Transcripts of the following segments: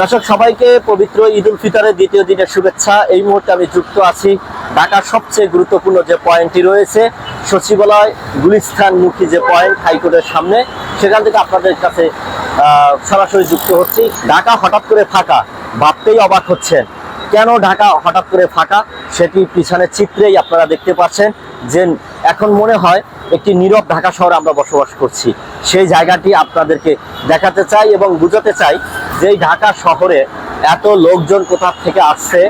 দর্শক, সবাইকে পবিত্র ঈদ উল ফিতরের দ্বিতীয় দিনের শুভেচ্ছা। এই মুহূর্তে আমি যুক্ত আছি ঢাকার সবচেয়ে গুরুত্বপূর্ণ যে পয়েন্টটি রয়েছে, সচিবালয় গুলিস্তানমুখী যে পয়েন্ট হাইকোর্টের সামনে। সেখান থেকে আপনাদের কাছে সরাসরি যুক্ত হচ্ছি। ঢাকা হঠাৎ করে ফাঁকা, ভাবতেই অবাক হচ্ছেন। কেন ঢাকা হঠাৎ করে ফাঁকা? সেটি পিছনের চিত্রেই আপনারা দেখতে পাচ্ছেন যে এখন মনে হয় একটি নীরব ঢাকা শহরে আমরা বসবাস করছি। সেই জায়গাটি আপনাদেরকে দেখাতে চাই এবং বুঝাতে চাই যে ঢাকা শহরে এত লোকজন কোথা থেকে আসছে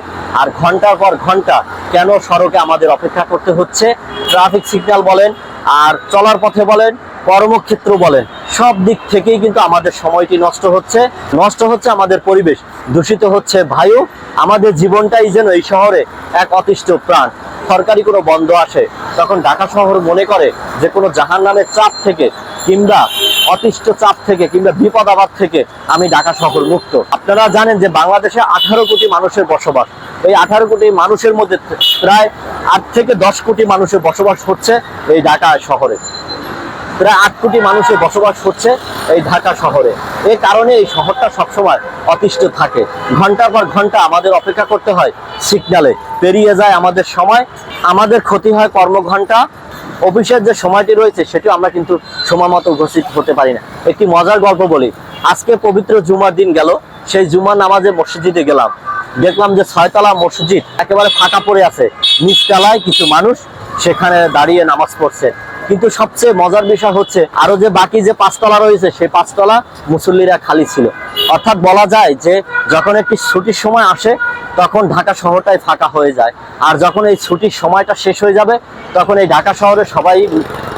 আর ঘণ্টার পর ঘণ্টা কেন সড়কে আমাদের অপেক্ষা করতে হচ্ছে। ট্রাফিক সিগন্যাল বলেন আর চলার পথে বলেন, কর্মক্ষেত্র বলেন, সব দিক থেকেই কিন্তু আমাদের সময়টি নষ্ট হচ্ছে। নষ্ট হচ্ছে আমাদের পরিবেশ, দূষিত হচ্ছে বায়ু। আমাদের জীবনটাই যেন এই শহরে এক অতিষ্ঠ প্রাণ। সরকারি কোনো বন্ধ আসে, তখন ঢাকা শহর মনে করে যে কোনো জাহান নামের চাপ থেকে কিংবা অতিষ্ঠ চাপ থেকে কিংবা বিপদ আবাদ থেকে আমি ঢাকা শহর মুক্ত। আপনারা জানেন যে বাংলাদেশে আঠারো কোটি মানুষের বসবাস। এই আঠারো কোটি মানুষের মধ্যে প্রায় আট থেকে দশ কোটি মানুষের বসবাস হচ্ছে এই ঢাকা শহরে। প্রায় আট কোটি মানুষের বসবাস হচ্ছে এই ঢাকা শহরে। এই কারণে এই শহরটা সবসময় অতিষ্ঠ থাকে। ঘণ্টার পর ঘণ্টা আমাদের অপেক্ষা করতে হয় সিগনালে। পেরিয়ে যায় আমাদের সময়। আমাদের ক্ষতি হয় কর্মঘন্টা অফিসের যে সময়টি রয়েছে সেটিও আমরা কিন্তু সময় মতো উপস্থিত হতে পারি না। একটি মজার গল্প বলি। আজকে পবিত্র জুমার দিন গেল। সেই জুমার নামাজে মসজিদে গেলাম। দেখলাম যে ছয়তলা মসজিদ একেবারে ফাঁকা পড়ে আছে। নিচতলায় কিছু মানুষ সেখানে দাঁড়িয়ে নামাজ পড়ছে। কিন্তু সবচেয়ে মজার বিষয় হচ্ছে, আরও যে বাকি যে পাঁচতলা রয়েছে, সেই পাঁচতলা মুসল্লিরা খালি ছিল। অর্থাৎ বলা যায় যে, যখন একটি ছুটির সময় আসে, তখন ঢাকা শহরটাই ফাঁকা হয়ে যায়। আর যখন এই ছুটির সময়টা শেষ হয়ে যাবে, তখন এই ঢাকা শহরে সবাই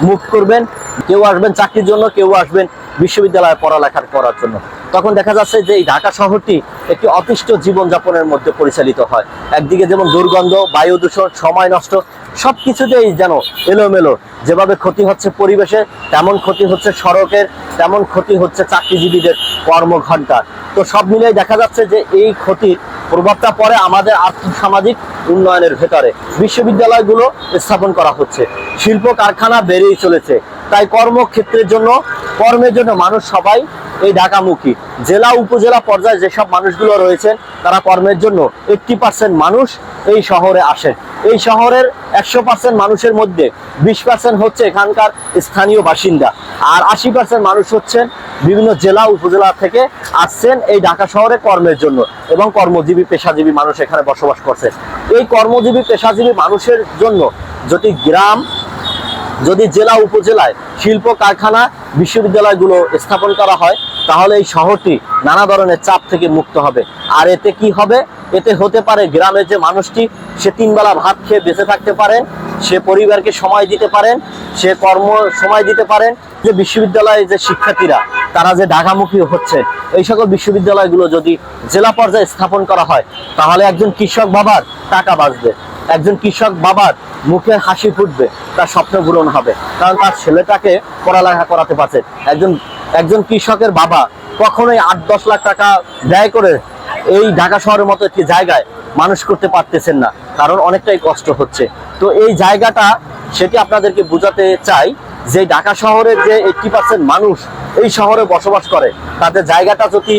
মুখ করবেন, কেউ আসবেন চাকরির জন্য, কেউ আসবেন বিশ্ববিদ্যালয়ে পড়ালেখা করার জন্য। তখন দেখা যাচ্ছে যে, এই ঢাকা শহরটি একটি অতিষ্ঠ জীবনযাপনের মধ্যে পরিচালিত হয়। একদিকে যেমন দুর্গন্ধ বায়ু দূষণ সময় নষ্ট সব কিছুতেই যেন এলোমেলো। যেভাবে ক্ষতি হচ্ছে পরিবেশে, তেমন ক্ষতি হচ্ছে সড়কের, তেমন ক্ষতি হচ্ছে চাকরিজীবীদের কর্মঘণ্টার তো সব মিলিয়ে দেখা যাচ্ছে যে এই ক্ষতির প্রভাবটা পড়ে আমাদের আর্থিক সামাজিক উন্নয়নের ভেতরে। বিশ্ববিদ্যালয়গুলো স্থাপন করা হচ্ছে। শিল্প কারখানা বেড়েই চলেছে। তাই কর্মক্ষেত্রের জন্য, কর্মের জন্য মানুষ সবাই এই ঢাকামুখী। জেলা, উপজেলা পর্যায়ে যেসব মানুষগুলো রয়েছেন, তারা কর্মের জন্য এইট্টি পার্সেন্ট মানুষ এই শহরে আসেন। এই শহরের একশো পার্সেন্ট মানুষের মধ্যে বিশ পার্সেন্ট হচ্ছে এখানকার স্থানীয় বাসিন্দা। আর আশি পার্সেন্ট মানুষ হচ্ছেন বিভিন্ন জেলা উপজেলা থেকে আসছেন এই ঢাকা শহরে কর্মের জন্য এবং কর্মজীবী, পেশাজীবী মানুষ এখানে বসবাস করছে এই কর্মজীবী, পেশাজীবী মানুষের জন্য যদি গ্রাম, যদি জেলা উপজেলায় শিল্প কারখানা, বিশ্ববিদ্যালয়গুলো স্থাপন করা হয়, তাহলে এই শহরটি নানা ধরনের চাপ থেকে মুক্ত হবে। আর এতে কি হবে? এতে হতে পারে গ্রামের যে মানুষটি, সে তিনবেলা ভাত খেয়ে বেঁচে থাকতে পারেন সে পরিবারকে সময় দিতে পারেন, সে কর্ম সময় দিতে পারেন, যে বিশ্ববিদ্যালয়ে যে শিক্ষার্থীরা, তারা যে ঢাকামুখী হচ্ছে, এই সকল বিশ্ববিদ্যালয়গুলো যদি জেলা পর্যায়ে স্থাপন করা হয়, তাহলে একজন কৃষক বাবার টাকা বাঁচবে। একজন কৃষক বাবার মুখে হাসি ফুটবে, তার স্বপ্ন পূরণ হবে। কারণ তার ছেলেটাকে পড়ালেখা করাতে পারছে। একজন একজন কৃষকের বাবা কখনোই আট, দশ লাখ টাকা ব্যয় করে এই ঢাকা শহরের মতো একটি জায়গায় মানুষ করতে পারতেছেন না, কারণ অনেকটাই কষ্ট হচ্ছে। তো এই জায়গাটা সেটি আপনাদেরকে বোঝাতে চাই যে ঢাকা শহরের যে এইটটি পার্সেন্ট মানুষ এই শহরে বসবাস করে তাদের জায়গাটা যদি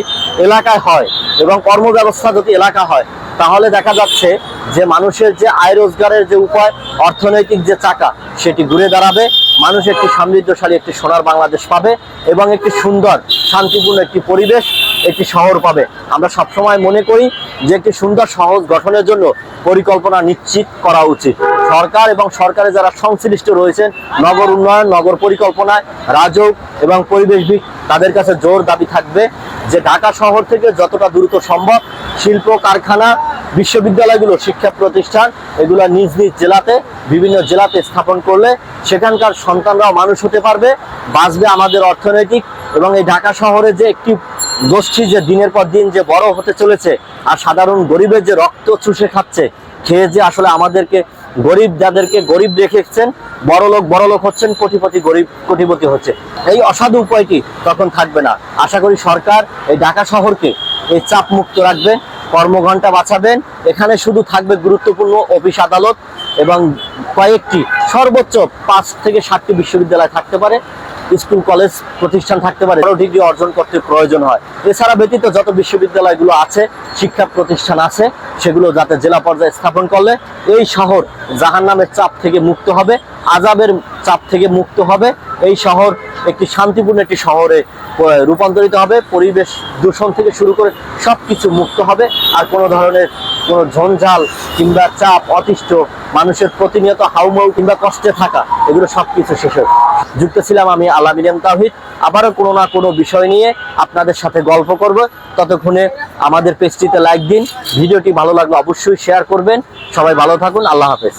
এলাকায় হয় এবং কর্মব্যবস্থা যদি এলাকা হয়, তাহলে দেখা যাচ্ছে যে মানুষের যে আয় রোজগারের যে উপায়, অর্থনৈতিক যে চাকা, সেটি ঘুরে দাঁড়াবে, মানুষ একটি সমৃদ্ধশালী একটি সোনার বাংলাদেশ পাবে এবং একটি সুন্দর, শান্তিপূর্ণ একটি পরিবেশ একটি শহর পাবে। আমরা সবসময় মনে করি যে একটি সুন্দর সহজ গঠনের জন্য পরিকল্পনা নিশ্চিত করা উচিত। সরকার এবং সরকারে যারা সংশ্লিষ্ট রয়েছেন, নগর উন্নয়ন, নগর পরিকল্পনায় রাজক এবং পরিবেশবিদ, তাদের কাছে জোর দাবি থাকবে যে ঢাকা শহর থেকে যতটা দ্রুত সম্ভব শিল্প, কারখানা, বিশ্ববিদ্যালয়গুলো, শিক্ষা প্রতিষ্ঠান এগুলো নিজ নিজ জেলাতে, বিভিন্ন জেলাতে স্থাপন করলে সেখানকার সন্তানরাও মানুষ হতে পারবে, বাঁচবে আমাদের অর্থনৈতিক এবং এই ঢাকা শহরে যে একটি গোষ্ঠী যে দিনের পর দিন যে বড় হতে চলেছে আর সাধারণ গরিবের যে রক্ত চুষে খাচ্ছে খেয়ে যে আসলে আমাদেরকে গরিব যাদেরকে গরিব রেখেছেন, বড় লোক বড় লোক হচ্ছেন, কোটিপতি গরিব, কোটিপতি হচ্ছে। এই অসাধু উপায়টি তখন থাকবে না। আশা করি সরকার এই ঢাকা শহরকে এই চাপ মুক্ত রাখবেন কর্মঘণ্টা বাঁচাবেন। এখানে শুধু থাকবে গুরুত্বপূর্ণ অফিস আদালত এবং কয়েকটি সর্বোচ্চ পাঁচ থেকে সাতটি বিশ্ববিদ্যালয় থাকতে পারে। স্কুল, কলেজ প্রতিষ্ঠান থাকতে পারে বড় ডিগ্রি অর্জন করতে প্রয়োজন হয়। এছাড়া ব্যতীত যত বিশ্ববিদ্যালয়গুলো আছে, শিক্ষা প্রতিষ্ঠান আছে, সেগুলো যাতে জেলা পর্যায়ে স্থাপন করলে এই শহর জাহান নামের চাপ থেকে মুক্ত হবে আজাবের চাপ থেকে মুক্ত হবে, এই শহর একটি শান্তিপূর্ণ একটি শহরে রূপান্তরিত হবে। পরিবেশ দূষণ থেকে শুরু করে সব কিছু মুক্ত হবে। আর কোনো ধরনের কোনো ঝঞ্ঝাল কিংবা চাপ, অতিষ্ঠ মানুষের প্রতিনিয়ত হাউমাউ কিংবা কষ্টে থাকা, এগুলো সব কিছু শেষ হবে যুক্ত ছিলাম আমি আল্লাহ মিরিয়াম তাহিদ আবারও কোনো না কোনো বিষয় নিয়ে আপনাদের সাথে গল্প করব। ততক্ষণে আমাদের পেজটিতে লাইক দিন। ভিডিওটি ভালো লাগলে অবশ্যই শেয়ার করবেন। সবাই ভালো থাকুন। আল্লাহ হাফেজ।